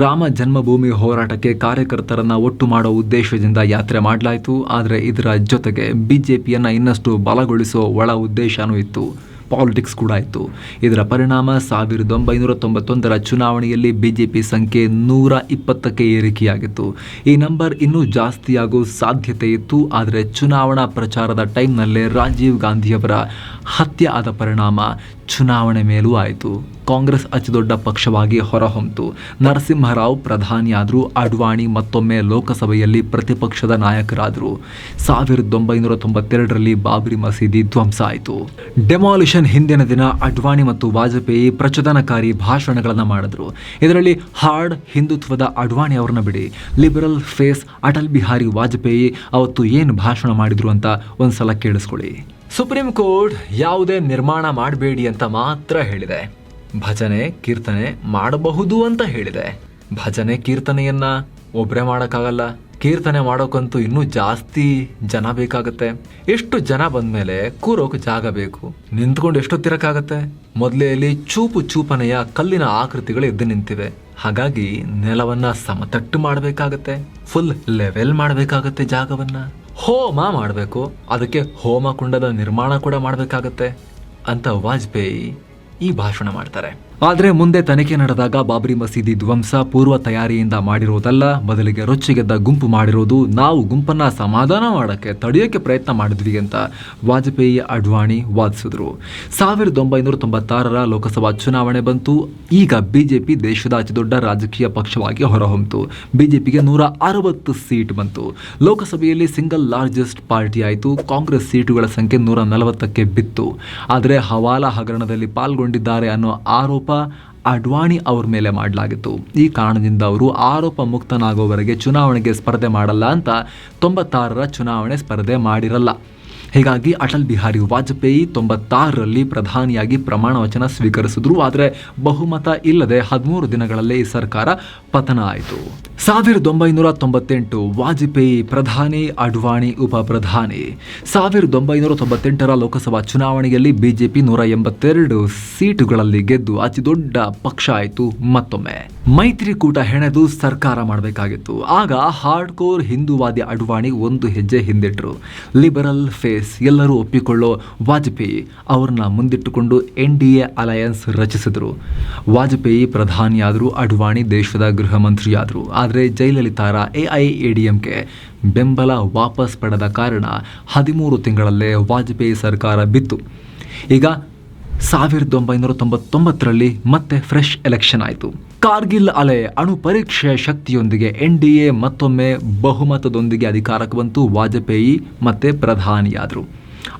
ರಾಮ ಜನ್ಮಭೂಮಿ ಹೋರಾಟಕ್ಕೆ ಕಾರ್ಯಕರ್ತರನ್ನು ಒಟ್ಟು ಮಾಡೋ ಉದ್ದೇಶದಿಂದ ಯಾತ್ರೆ ಮಾಡಲಾಯಿತು. ಆದರೆ ಇದರ ಜೊತೆಗೆ ಬಿ ಜೆ ಪಿಯನ್ನು ಇನ್ನಷ್ಟು ಬಲಗೊಳಿಸೋ ಒಳ ಉದ್ದೇಶನೂ ಇತ್ತು. ಪಾಲಿಟಿಕ್ಸ್ ಕೂಡ ಇತ್ತು ಇದರ ಪರಿಣಾಮ ಸಾವಿರದ ಒಂಬೈನೂರ ತೊಂಬತ್ತೊಂದರ ಚುನಾವಣೆಯಲ್ಲಿ ಬಿಜೆಪಿ ಸಂಖ್ಯೆ ನೂರ ಇಪ್ಪತ್ತಕ್ಕೆ ಏರಿಕೆಯಾಗಿತ್ತು. ಈ ನಂಬರ್ ಇನ್ನೂ ಜಾಸ್ತಿಯಾಗೋ ಸಾಧ್ಯತೆ ಇತ್ತು, ಆದರೆ ಚುನಾವಣಾ ಪ್ರಚಾರದ ಟೈಮ್ನಲ್ಲೇ ರಾಜೀವ್ ಗಾಂಧಿಯವರ ಹತ್ಯೆ ಆದ ಪರಿಣಾಮ ಚುನಾವಣೆ ಮೇಲೂ ಆಯಿತು. ಕಾಂಗ್ರೆಸ್ ಅತಿದೊಡ್ಡ ಪಕ್ಷವಾಗಿ ಹೊರಹೊಮ್ಮಿತು ನರಸಿಂಹರಾವ್ ಪ್ರಧಾನಿಯಾದರೂ, ಅಡ್ವಾಣಿ ಮತ್ತೊಮ್ಮೆ ಲೋಕಸಭೆಯಲ್ಲಿ ಪ್ರತಿಪಕ್ಷದ ನಾಯಕರಾದರು. ಸಾವಿರದ ಒಂಬೈನೂರ ತೊಂಬತ್ತೆರಡರಲ್ಲಿ ಬಾಬ್ರಿ ಮಸೀದಿ ಧ್ವಂಸ ಆಯಿತು. ಡೆಮಾಲಿಷನ್ ಹಿಂದಿನ ದಿನ ಅಡ್ವಾಣಿ ಮತ್ತು ವಾಜಪೇಯಿ ಪ್ರಚೋದನಕಾರಿ ಭಾಷಣಗಳನ್ನು ಮಾಡಿದ್ರು. ಇದರಲ್ಲಿ ಹಾರ್ಡ್ ಹಿಂದುತ್ವದ ಅಡ್ವಾಣಿ ಅವ್ರನ್ನ ಬಿಡಿ. ಲಿಬರಲ್ ಫೇಸ್, ಅಟಲ್ ಬಿಹಾರಿ ವಾಜಪೇಯಿ ಅವತ್ತು ಏನು ಭಾಷಣ ಮಾಡಿದ್ರು ಅಂತ ಒಂದು ಸಲ ಕೇಳಿಸ್ಕೊಳ್ಳಿ. ಸುಪ್ರೀಂ ಕೋರ್ಟ್ ಯಾವುದೇ ನಿರ್ಮಾಣ ಮಾಡಬೇಡಿ ಅಂತ ಮಾತ್ರ ಹೇಳಿದೆ. ಭಜನೆ, ಕೀರ್ತನೆ ಮಾಡಬಹುದು ಅಂತ ಹೇಳಿದೆ. ಭಜನೆ, ಕೀರ್ತನೆಯನ್ನ ಒಬ್ಬರೇ ಮಾಡೋಕ್ಕಾಗಲ್ಲ. ಕೀರ್ತನೆ ಮಾಡೋಕ್ಕಂತೂ ಇನ್ನೂ ಜಾಸ್ತಿ ಜನ ಬೇಕಾಗತ್ತೆ. ಎಷ್ಟು ಜನ ಬಂದಮೇಲೆ ಕೂರೋಕೆ ಜಾಗ ಬೇಕು. ನಿಂತ್ಕೊಂಡು ಎಷ್ಟೊತ್ತಿರಕ್ಕಾಗತ್ತೆ? ಮೊದಲೆಯಲ್ಲಿ ಚೂಪು ಚೂಪನೆಯ ಕಲ್ಲಿನ ಆಕೃತಿಗಳು ಎದ್ದು ನಿಂತಿವೆ. ಹಾಗಾಗಿ ನೆಲವನ್ನ ಸಮತಟ್ಟು ಮಾಡಬೇಕಾಗತ್ತೆ. ಫುಲ್ ಲೆವೆಲ್ ಮಾಡಬೇಕಾಗತ್ತೆ ಜಾಗವನ್ನ. ಹೋಮ ಮಾಡಬೇಕು. ಅದಕ್ಕೆ ಹೋಮ ಕುಂಡದ ನಿರ್ಮಾಣ ಕೂಡ ಮಾಡಬೇಕಾಗತ್ತೆ ಅಂತ ವಾಜಪೇಯಿ ಈ ಭಾಷಣ ಮಾಡ್ತಾರೆ. ಆದರೆ ಮುಂದೆ ತನಿಖೆ ನಡೆದಾಗ ಬಾಬ್ರಿ ಮಸೀದಿ ಧ್ವಂಸ ಪೂರ್ವ ತಯಾರಿಯಿಂದ ಮಾಡಿರೋದಲ್ಲ, ಬದಲಿಗೆ ರೊಚ್ಚಿಗೆದ್ದ ಗುಂಪು ಮಾಡಿರೋದು, ನಾವು ಗುಂಪನ್ನ ಸಮಾಧಾನ ಮಾಡೋಕ್ಕೆ ತಡೆಯೋಕೆ ಪ್ರಯತ್ನ ಮಾಡಿದ್ವಿ ಅಂತ ವಾಜಪೇಯಿ ಅಡ್ವಾಣಿ ವಾದಿಸಿದ್ರು. ಸಾವಿರದ ಒಂಬೈನೂರ ತೊಂಬತ್ತಾರರ ಲೋಕಸಭಾ ಚುನಾವಣೆ ಬಂತು, ಈಗ ಬಿಜೆಪಿ ದೇಶದ ಅತಿದೊಡ್ಡ ರಾಜಕೀಯ ಪಕ್ಷವಾಗಿ ಹೊರಹೊಮ್ಮಿತು ಬಿಜೆಪಿಗೆ ನೂರ ಅರವತ್ತು ಸೀಟ್ ಬಂತು. ಲೋಕಸಭೆಯಲ್ಲಿ ಸಿಂಗಲ್ ಲಾರ್ಜೆಸ್ಟ್ ಪಾರ್ಟಿ ಆಯಿತು, ಕಾಂಗ್ರೆಸ್ ಸೀಟುಗಳ ಸಂಖ್ಯೆ ನೂರ ನಲವತ್ತಕ್ಕೆ ಬಿತ್ತು. ಆದರೆ ಹವಾಲಾ ಹಗರಣದಲ್ಲಿ ಪಾಲ್ಗೊಂಡಿದ್ದಾರೆ ಅನ್ನೋ ಆರೋಪ ಅಡ್ವಾಣಿ ಅವ್ರ ಮೇಲೆ ಮಾಡಲಾಗಿತ್ತು. ಈ ಕಾರಣದಿಂದ ಅವರು ಆರೋಪ ಮುಕ್ತನಾಗೋವರೆಗೆ ಚುನಾವಣೆಗೆ ಸ್ಪರ್ಧೆ ಮಾಡಲ್ಲ ಅಂತ ತೊಂಬತ್ತಾರರ ಚುನಾವಣೆ ಸ್ಪರ್ಧೆ ಮಾಡಿರಲ್ಲ. ಹೀಗಾಗಿ ಅಟಲ್ ಬಿಹಾರಿ ವಾಜಪೇಯಿ ತೊಂಬತ್ತಾರರಲ್ಲಿ ಪ್ರಧಾನಿಯಾಗಿ ಪ್ರಮಾಣ ವಚನ ಸ್ವೀಕರಿಸಿದ್ರು, ಆದರೆ ಬಹುಮತ ಇಲ್ಲದೆ ಹದಿಮೂರು ದಿನಗಳಲ್ಲೇ ಈ ಸರ್ಕಾರ ಪತನ ಆಯಿತು. ಸಾವಿರದ ಒಂಬೈನೂರ ತೊಂಬತ್ತೆಂಟು ವಾಜಪೇಯಿ ಪ್ರಧಾನಿ, ಅಡ್ವಾಣಿ ಉಪಪ್ರಧಾನಿ ಸಾವಿರದ ಒಂಬೈನೂರ ತೊಂಬತ್ತೆಂಟರ ಲೋಕಸಭಾ ಚುನಾವಣೆಯಲ್ಲಿ ಬಿಜೆಪಿ ನೂರ ಎಂಬತ್ತೆರಡು ಸೀಟುಗಳಲ್ಲಿ ಗೆದ್ದು ಅತಿ ದೊಡ್ಡ ಪಕ್ಷ ಆಯಿತು ಮತ್ತೊಮ್ಮೆ. ಮೈತ್ರಿಕೂಟ ಹೆಣೆದು ಸರ್ಕಾರ ಮಾಡಬೇಕಾಗಿತ್ತು. ಆಗ ಹಾರ್ಡ್ ಕೋರ್ ಹಿಂದೂವಾದಿ ಅಡ್ವಾಣಿ ಒಂದು ಹೆಜ್ಜೆ ಹಿಂದಿಟ್ರು. ಲಿಬರಲ್ ಫೇಸ್ ಎಲ್ಲರೂ ಒಪ್ಪಿಕೊಳ್ಳೋ ವಾಜಪೇಯಿ ಅವ್ರನ್ನ ಮುಂದಿಟ್ಟುಕೊಂಡು ಎನ್ ಡಿ ಎ ಅಲಯನ್ಸ್ ರಚಿಸಿದರು. ವಾಜಪೇಯಿ ಪ್ರಧಾನಿಯಾದರು ಅಡ್ವಾಣಿ ದೇಶದ ಗೃಹ ಮಂತ್ರಿಯಾದರು ಆದರೆ ಜಯಲಲಿತಾರ A I A D MK ಬೆಂಬಲ ವಾಪಸ್ ಪಡೆದ ಕಾರಣ ಹದಿಮೂರು ತಿಂಗಳಲ್ಲೇ ವಾಜಪೇಯಿ ಸರ್ಕಾರ ಬಿತ್ತು. ಈಗ ಸಾವಿರದ ಒಂಬೈನೂರ ತೊಂಬತ್ತೊಂಬತ್ತರಲ್ಲಿ ಮತ್ತೆ ಫ್ರೆಶ್ ಎಲೆಕ್ಷನ್ ಆಯಿತು. ಕಾರ್ಗಿಲ್ ಅಲೆ ಅಣು ಪರೀಕ್ಷೆಯ ಶಕ್ತಿಯೊಂದಿಗೆ ಎನ್ ಡಿ ಎ ಮತ್ತೊಮ್ಮೆ ಬಹುಮತದೊಂದಿಗೆ ಅಧಿಕಾರಕ್ಕೆ ಬಂತು ವಾಜಪೇಯಿ, ಮತ್ತೆ ಪ್ರಧಾನಿಯಾದರು.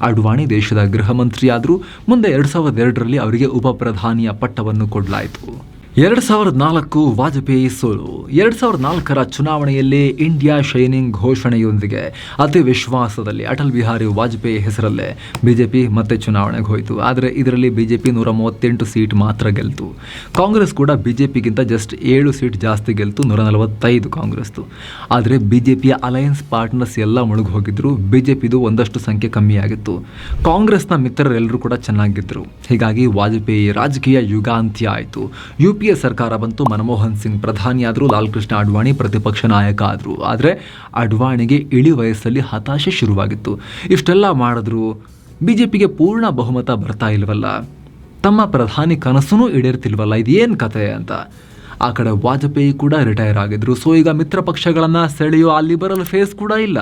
ಅಡ್ವಾಣಿ ದೇಶದ ಗೃಹ ಮಂತ್ರಿಯಾದರು. ಮುಂದೆ ಎರಡು ಸಾವಿರದ ಎರಡರಲ್ಲಿ ಅವರಿಗೆ ಉಪಪ್ರಧಾನಿಯ ಪಟ್ಟವನ್ನು ಕೊಡಲಾಯಿತು. ಎರಡು ಸಾವಿರದ ನಾಲ್ಕು ವಾಜಪೇಯಿ ಸೋಲು ಎರಡು ಸಾವಿರದ ನಾಲ್ಕರ ಚುನಾವಣೆಯಲ್ಲಿ ಇಂಡಿಯಾ ಶೈನಿಂಗ್ ಘೋಷಣೆಯೊಂದಿಗೆ ಅತಿ ವಿಶ್ವಾಸದಲ್ಲಿ ಅಟಲ್ ಬಿಹಾರಿ ವಾಜಪೇಯಿ ಹೆಸರಲ್ಲೇ ಬಿಜೆಪಿ ಮತ್ತೆ ಚುನಾವಣೆಗೆ ಹೋಯಿತು. ಆದರೆ ಇದರಲ್ಲಿ ಬಿಜೆಪಿ ನೂರ ಮೂವತ್ತೆಂಟು ಸೀಟ್ ಮಾತ್ರ ಗೆಲ್ತು. ಕಾಂಗ್ರೆಸ್ ಕೂಡ ಬಿಜೆಪಿಗಿಂತ ಜಸ್ಟ್ ಏಳು ಸೀಟ್ ಜಾಸ್ತಿ ಗೆಲ್ತು, ನೂರ ನಲವತ್ತೈದು ಕಾಂಗ್ರೆಸ್ದು. ಆದರೆ ಬಿಜೆಪಿಯ ಅಲಯನ್ಸ್ ಪಾರ್ಟ್ನರ್ಸ್ ಎಲ್ಲ ಮುಳುಗಿ ಹೋಗಿದ್ರು. ಬಿಜೆಪಿದು ಒಂದಷ್ಟು ಸಂಖ್ಯೆ ಕಮ್ಮಿಯಾಗಿತ್ತು ಕಾಂಗ್ರೆಸ್ನ ಮಿತ್ರರೆಲ್ಲರೂ ಕೂಡ ಚೆನ್ನಾಗಿದ್ದರು ಹೀಗಾಗಿ ವಾಜಪೇಯಿ ರಾಜಕೀಯ ಯುಗಾಂತ್ಯ ಆಯಿತು. ಯು ಪಿ ಎ ಸರ್ಕಾರ ಬಂತು, ಮನಮೋಹನ್ ಸಿಂಗ್ ಪ್ರಧಾನಿಯಾದರು ಲಾಲ್ ಕೃಷ್ಣ ಅಡ್ವಾಣಿ ಪ್ರತಿಪಕ್ಷ ನಾಯಕ ಆದರು ಆದರೆ ಅಡ್ವಾಣಿಗೆ ಇಳಿ ವಯಸ್ಸಲ್ಲಿ ಹತಾಶೆ ಶುರುವಾಗಿತ್ತು. ಇಷ್ಟೆಲ್ಲ ಮಾಡಿದ್ರು ಬಿ ಜೆ ಪಿಗೆ ಪೂರ್ಣ ಬಹುಮತ ಬರ್ತಾ ಇಲ್ವಲ್ಲ? ತಮ್ಮ ಪ್ರಧಾನಿ ಕನಸೂ ಈಡೇರ್ತಿಲ್ವಲ್ಲ? ಇದೇನು ಕತೆ ಅಂತ. ಆ ಕಡೆ ವಾಜಪೇಯಿ ಕೂಡ ರಿಟೈರ್ ಆಗಿದ್ರು. ಸೊ ಈಗ ಮಿತ್ರ ಪಕ್ಷಗಳನ್ನ ಸೆಳೆಯೋ ಆ ಲಿಬರಲ್ ಫೇಸ್ ಕೂಡ ಇಲ್ಲ.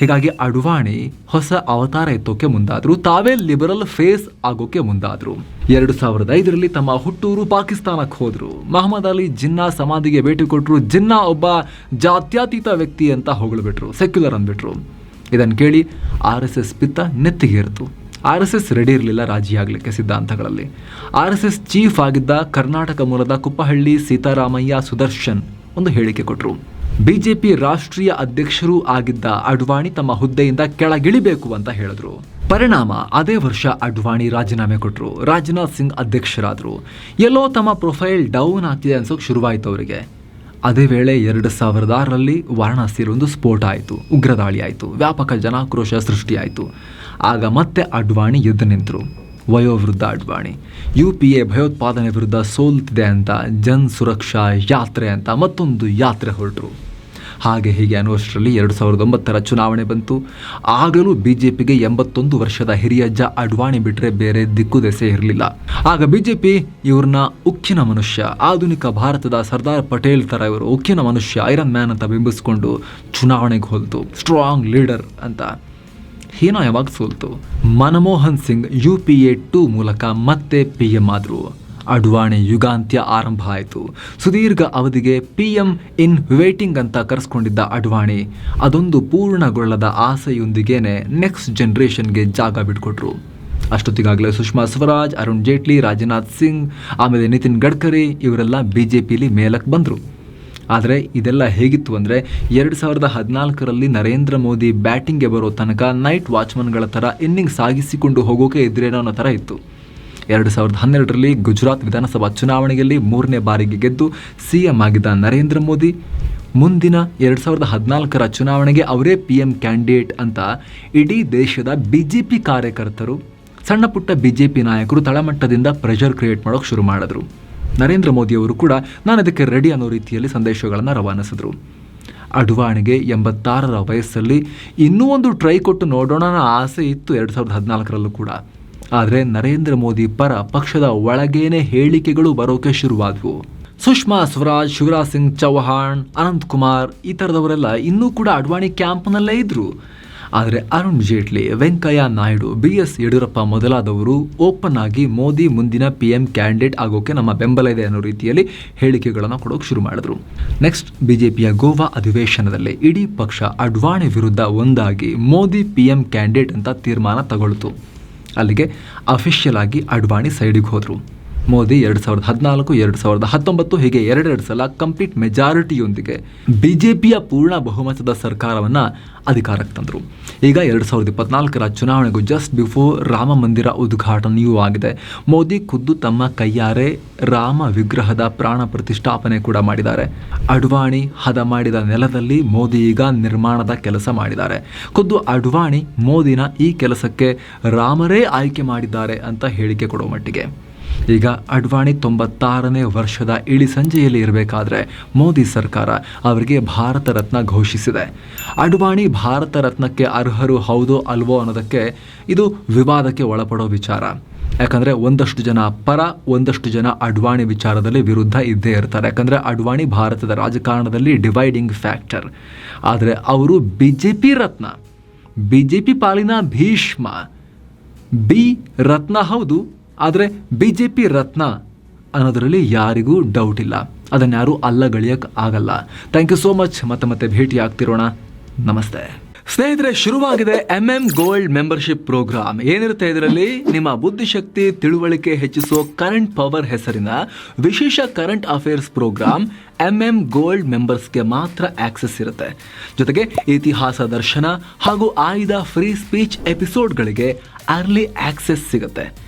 ಹೀಗಾಗಿ ಅಡ್ವಾಣಿ ಹೊಸ ಅವತಾರ ಎತ್ತೋಕೆ ಮುಂದಾದ್ರು. ತಾವೇ ಲಿಬರಲ್ ಫೇಸ್ ಆಗೋಕೆ ಮುಂದಾದ್ರು. ಎರಡು ಸಾವಿರದ ಐದರಲ್ಲಿ ತಮ್ಮ ಹುಟ್ಟೂರು ಪಾಕಿಸ್ತಾನಕ್ಕೆ ಹೋದ್ರು. ಮಹಮ್ಮದ್ ಅಲಿ ಜಿನ್ನಾ ಸಮಾಧಿಗೆ ಭೇಟಿ ಕೊಟ್ಟರು ಜಿನ್ನಾ ಒಬ್ಬ ಜಾತ್ಯತೀತ ವ್ಯಕ್ತಿ ಅಂತ ಹೊಗಳ್ಬಿಟ್ರು ಸೆಕ್ಯುಲರ್ ಅಂದ್ಬಿಟ್ರು. ಇದನ್ನು ಕೇಳಿ ಆರ್ ಎಸ್ ಎಸ್ ಪಿತ್ತ ನೆತ್ತಿಗೇರಿತು. ಆರ್ ಎಸ್ ಎಸ್ ರೆಡಿ ಇರಲಿಲ್ಲ ರಾಜಿಯಾಗಲಿಕ್ಕೆ ಸಿದ್ಧಾಂತಗಳಲ್ಲಿ. ಆರ್ ಎಸ್ ಎಸ್ ಚೀಫ್ ಆಗಿದ್ದ ಕರ್ನಾಟಕ ಮೂಲದ ಕುಪ್ಪಹಳ್ಳಿ ಸೀತಾರಾಮಯ್ಯ ಸುದರ್ಶನ್ ಒಂದು ಹೇಳಿಕೆ ಕೊಟ್ಟರು ಬಿಜೆಪಿ ರಾಷ್ಟ್ರೀಯ ಅಧ್ಯಕ್ಷರೂ ಆಗಿದ್ದ ಅಡ್ವಾಣಿ ತಮ್ಮ ಹುದ್ದೆಯಿಂದ ಕೆಳಗಿಳಿಬೇಕು ಅಂತ ಹೇಳಿದ್ರು. ಪರಿಣಾಮ, ಅದೇ ವರ್ಷ ಅಡ್ವಾಣಿ ರಾಜೀನಾಮೆ ಕೊಟ್ಟರು ರಾಜನಾಥ್ ಸಿಂಗ್ ಅಧ್ಯಕ್ಷರಾದರು. ಎಲ್ಲೋ ತಮ್ಮ ಪ್ರೊಫೈಲ್ ಡೌನ್ ಆಗ್ತಿದೆ ಅನ್ಸೋಕೆ ಶುರುವಾಯಿತು ಅವರಿಗೆ. ಅದೇ ವೇಳೆ ಎರಡು ಸಾವಿರದ ಆರರಲ್ಲಿ ವಾರಣಾಸಿಯಲ್ಲಿ ಒಂದು ಸ್ಫೋಟ ಆಯಿತು. ಉಗ್ರದಾಳಿ ಆಯಿತು. ವ್ಯಾಪಕ ಜನಾಕ್ರೋಶ ಸೃಷ್ಟಿಯಾಯಿತು. ಆಗ ಮತ್ತೆ ಅಡ್ವಾಣಿ ಎದ್ದು ನಿಂತರು. ವಯೋವೃದ್ಧ ಅಡ್ವಾಣಿ. ಯು ಪಿ ಎ ಭಯೋತ್ಪಾದನೆ ವಿರುದ್ಧ ಸೋಲ್ತಿದೆ ಅಂತ, ಜನ್ ಸುರಕ್ಷಾ ಯಾತ್ರೆ ಅಂತ ಮತ್ತೊಂದು ಯಾತ್ರೆ ಹೊರಟರು. ಹಾಗೆ ಹೀಗೆ ಅನ್ನುವಷ್ಟರಲ್ಲಿ ಎರಡು ಸಾವಿರದ ಒಂಬತ್ತರ ಚುನಾವಣೆ ಬಂತು. ಆಗಲೂ ಬಿ ಜೆ ಪಿಗೆ ಎಂಬತ್ತೊಂದು ವರ್ಷದ ಹಿರಿಯಜ್ಜ ಅಡ್ವಾಣಿ ಬಿಟ್ಟರೆ ಬೇರೆ ದಿಕ್ಕು ದೆಸೆ ಇರಲಿಲ್ಲ. ಆಗ ಬಿ ಜೆ ಪಿ ಇವ್ರನ್ನ ಉಕ್ಕಿನ ಮನುಷ್ಯ, ಆಧುನಿಕ ಭಾರತದ ಸರ್ದಾರ್ ಪಟೇಲ್ ಥರ ಇವರು ಉಕ್ಕಿನ ಮನುಷ್ಯ ಐರನ್ ಮ್ಯಾನ್ ಅಂತ ಬಿಂಬಿಸ್ಕೊಂಡು ಚುನಾವಣೆಗೆ ಹೋಲ್ತು. ಸ್ಟ್ರಾಂಗ್ ಲೀಡರ್ ಅಂತ. ಹೀನಾಯವಾಗಿ ಸೋಲ್ತು? Manmohan Singh, U P A two ಮೂಲಕ ಮತ್ತೆ ಪಿ ಎಂ ಆದರು. ಅಡ್ವಾಣಿ ಯುಗಾಂತ್ಯ ಆರಂಭ ಆಯಿತು. ಸುದೀರ್ಘ ಅವಧಿಗೆ ಪಿ ಎಂ ಇನ್ ವೇಟಿಂಗ್ ಅಂತ ಕರೆಸ್ಕೊಂಡಿದ್ದ ಅಡ್ವಾಣಿ, ಅದೊಂದು ಪೂರ್ಣಗೊಳ್ಳದ ಆಸೆಯೊಂದಿಗೇನೆ ನೆಕ್ಸ್ಟ್ ಜನ್ರೇಷನ್ಗೆ ಜಾಗ ಬಿಟ್ಕೊಟ್ರು. ಅಷ್ಟೊತ್ತಿಗಾಗಲೇ ಸುಷ್ಮಾ ಸ್ವರಾಜ್, ಅರುಣ್ ಜೇಟ್ಲಿ, ರಾಜನಾಥ್ ಸಿಂಗ್, ಆಮೇಲೆ ನಿತಿನ್ ಗಡ್ಕರಿ, ಇವರೆಲ್ಲ ಬಿ ಜೆ ಪಿಲಿ ಮೇಲಕ್ಕೆ ಬಂದರು. ಆದರೆ ಇದೆಲ್ಲ ಹೇಗಿತ್ತು ಅಂದರೆ ಎರಡು ಸಾವಿರದ ಹದಿನಾಲ್ಕರಲ್ಲಿ ನರೇಂದ್ರ ಮೋದಿ ಬ್ಯಾಟಿಂಗ್ಗೆ ಬರೋ ತನಕ ನೈಟ್ ವಾಚ್ಮನ್ಗಳ ಥರ ಇನ್ನಿಂಗ್ ಸಾಗಿಸಿಕೊಂಡು ಹೋಗೋಕೆ ಇದ್ರೇನೋ ಅನ್ನೋ ಥರ ಇತ್ತು. ಎರಡು ಸಾವಿರದ ಹನ್ನೆರಡರಲ್ಲಿ ಗುಜರಾತ್ ವಿಧಾನಸಭಾ ಚುನಾವಣೆಯಲ್ಲಿ ಮೂರನೇ ಬಾರಿಗೆ ಗೆದ್ದು ಸಿ ಎಂ ಆಗಿದ್ದ ನರೇಂದ್ರ ಮೋದಿ ಮುಂದಿನ ಎರಡು ಸಾವಿರದ ಹದಿನಾಲ್ಕರ ಚುನಾವಣೆಗೆ ಅವರೇ ಪಿ ಎಂ ಕ್ಯಾಂಡಿಡೇಟ್ ಅಂತ ಇಡೀ ದೇಶದ ಬಿ ಜೆ ಪಿ ಕಾರ್ಯಕರ್ತರು ಸಣ್ಣ ಪುಟ್ಟ ಬಿ ಜೆ ಪಿ ನಾಯಕರು ತಳಮಟ್ಟದಿಂದ ಪ್ರೆಷರ್ ಕ್ರಿಯೇಟ್ ಮಾಡೋಕೆ ಶುರು ಮಾಡಿದ್ರು. ನರೇಂದ್ರ ಮೋದಿಯವರು ಕೂಡ ನಾನು ಅದಕ್ಕೆ ರೆಡಿ ಅನ್ನೋ ರೀತಿಯಲ್ಲಿ ಸಂದೇಶಗಳನ್ನು ರವಾನಿಸಿದ್ರು. ಅಡ್ವಾಣಿಗೆ ಎಂಬತ್ತಾರರ ವಯಸ್ಸಲ್ಲಿ ಇನ್ನೂ ಒಂದು ಟ್ರೈ ಕೊಟ್ಟು ನೋಡೋಣ ಆಸೆ ಇತ್ತು ಎರಡು ಸಾವಿರದ ಹದಿನಾಲ್ಕರಲ್ಲೂ ಕೂಡ. ಆದರೆ ನರೇಂದ್ರ ಮೋದಿ ಪರ ಪಕ್ಷದ ಒಳಗೇನೆ ಹೇಳಿಕೆಗಳು ಬರೋಕೆ ಶುರುವಾದವು. ಸುಷ್ಮಾ ಸ್ವರಾಜ್, ಶಿವರಾಜ್ ಸಿಂಗ್ ಚೌಹಾಣ್, ಅನಂತ್ ಕುಮಾರ್ ಈ ಥರದವರೆಲ್ಲ ಇನ್ನೂ ಕೂಡ ಅಡ್ವಾಣಿ ಕ್ಯಾಂಪ್ನಲ್ಲೇ ಇದ್ರು. ಆದರೆ ಅರುಣ್ ಜೇಟ್ಲಿ, ವೆಂಕಯ್ಯ ನಾಯ್ಡು ಬಿ ಎಸ್ ಯಡಿಯೂರಪ್ಪ ಮೊದಲಾದವರು ಓಪನ್ ಆಗಿ ಮೋದಿ ಮುಂದಿನ ಪಿ ಎಂ ಕ್ಯಾಂಡಿಡೇಟ್ ಆಗೋಕೆ ನಮ್ಮ ಬೆಂಬಲ ಇದೆ ಅನ್ನೋ ರೀತಿಯಲ್ಲಿ ಹೇಳಿಕೆಗಳನ್ನು ಕೊಡೋಕೆ ಶುರು ಮಾಡಿದ್ರು. ನೆಕ್ಸ್ಟ್, ಬಿಜೆಪಿಯ ಗೋವಾ ಅಧಿವೇಶನದಲ್ಲಿ ಇಡೀ ಪಕ್ಷ ಅಡ್ವಾಣಿ ವಿರುದ್ಧ ಒಂದಾಗಿ ಮೋದಿ ಪಿ ಎಂ ಕ್ಯಾಂಡಿಡೇಟ್ ಅಂತ ತೀರ್ಮಾನ ತಗೊಳ್ತು. ಅಲ್ಲಿಗೆ ಅಫಿಷಿಯಲ್ ಆಗಿ ಅಡ್ವಾಣಿ ಸೈಡಿಗೆ ಹೋದರು. ಮೋದಿ ಎರಡು ಸಾವಿರದ ಹದಿನಾಲ್ಕು, ಎರಡು ಸಾವಿರದ ಹತ್ತೊಂಬತ್ತು ಹೀಗೆ ಎರಡೆರಡು ಸಲ ಕಂಪ್ಲೀಟ್ ಮೆಜಾರಿಟಿಯೊಂದಿಗೆ ಬಿ ಜೆ ಪಿಯ ಪೂರ್ಣ ಬಹುಮತದ ಸರ್ಕಾರವನ್ನು ಅಧಿಕಾರಕ್ಕೆ ತಂದರು. ಈಗ ಎರಡು ಸಾವಿರದ ಇಪ್ಪತ್ನಾಲ್ಕರ ಚುನಾವಣೆಗೂ ಜಸ್ಟ್ ಬಿಫೋರ್ ರಾಮ ಮಂದಿರ ಉದ್ಘಾಟನೆಯೂ ಆಗಿದೆ. ಮೋದಿ ಖುದ್ದು ತಮ್ಮ ಕೈಯಾರೆ ರಾಮ ವಿಗ್ರಹದ ಪ್ರಾಣ ಪ್ರತಿಷ್ಠಾಪನೆ ಕೂಡ ಮಾಡಿದ್ದಾರೆ. ಅಡ್ವಾಣಿ ಹದ ಮಾಡಿದ ನೆಲದಲ್ಲಿ ಮೋದಿ ಈಗ ನಿರ್ಮಾಣದ ಕೆಲಸ ಮಾಡಿದ್ದಾರೆ. ಖುದ್ದು ಅಡ್ವಾಣಿ ಮೋದಿನ ಈ ಕೆಲಸಕ್ಕೆ ರಾಮರೇ ಆಯ್ಕೆ ಮಾಡಿದ್ದಾರೆ ಅಂತ ಹೇಳಿಕೆ ಕೊಡುವ ಮಟ್ಟಿಗೆ. ಈಗ ಅಡ್ವಾಣಿ ತೊಂಬತ್ತಾರನೇ ವರ್ಷದ ಇಳಿ ಸಂಜೆಯಲ್ಲಿ ಇರಬೇಕಾದ್ರೆ ಮೋದಿ ಸರ್ಕಾರ ಅವರಿಗೆ ಭಾರತ ರತ್ನ ಘೋಷಿಸಿದೆ. ಅಡ್ವಾಣಿ ಭಾರತ ರತ್ನಕ್ಕೆ ಅರ್ಹರು ಹೌದೋ ಅಲ್ವೋ ಅನ್ನೋದಕ್ಕೆ ಇದು ವಿವಾದಕ್ಕೆ ಒಳಪಡೋ ವಿಚಾರ. ಯಾಕಂದರೆ ಒಂದಷ್ಟು ಜನ ಪರ, ಒಂದಷ್ಟು ಜನ ಅಡ್ವಾಣಿ ವಿಚಾರದಲ್ಲಿ ವಿರುದ್ಧ ಇದ್ದೇ ಇರ್ತಾರೆ. ಯಾಕಂದರೆ ಅಡ್ವಾಣಿ ಭಾರತದ ರಾಜಕಾರಣದಲ್ಲಿ ಡಿವೈಡಿಂಗ್ ಫ್ಯಾಕ್ಟರ್. ಆದರೆ ಅವರು ಬಿ ಜೆ ಪಿ ರತ್ನ ಬಿ ಜೆ ಪಿ ಪಾಲಿನ ಭೀಷ್ಮ, ಬಿ ರತ್ನ ಹೌದು ಆದರೆ ಬಿ ಜೆ ಪಿ ರತ್ನ ಅನ್ನೋದರಲ್ಲಿ ಯಾರಿಗೂ ಡೌಟ್ ಇಲ್ಲ. ಅದನ್ನು ಯಾರೂ ಅಲ್ಲಗಳಿಯಕ್ಕೆ ಆಗಲ್ಲ. ಥ್ಯಾಂಕ್ ಯು ಸೋ ಮಚ್ ಮತ್ತೆ ಮತ್ತೆ ಭೇಟಿ ಆಗ್ತಿರೋಣ ನಮಸ್ತೆ. ಸ್ನೇಹಿತರೆ, ಶುರುವಾಗಿದೆ M M gold membership programme ಏನಿರುತ್ತೆ ಇದರಲ್ಲಿ? ನಿಮ್ಮ ಬುದ್ಧಿಶಕ್ತಿ, ತಿಳುವಳಿಕೆ ಹೆಚ್ಚಿಸೋ ಕರೆಂಟ್ ಪವರ್ ಹೆಸರಿನ ವಿಶೇಷ current affairs programme M M gold ಮೆಂಬರ್ಸ್ಗೆ ಮಾತ್ರ ಆಕ್ಸೆಸ್ ಇರುತ್ತೆ. ಜೊತೆಗೆ ಇತಿಹಾಸ ದರ್ಶನ ಹಾಗೂ ಆಯ್ದ ಫ್ರೀ ಸ್ಪೀಚ್ ಎಪಿಸೋಡ್ಗಳಿಗೆ ಅರ್ಲಿ ಆಕ್ಸೆಸ್ ಸಿಗುತ್ತೆ.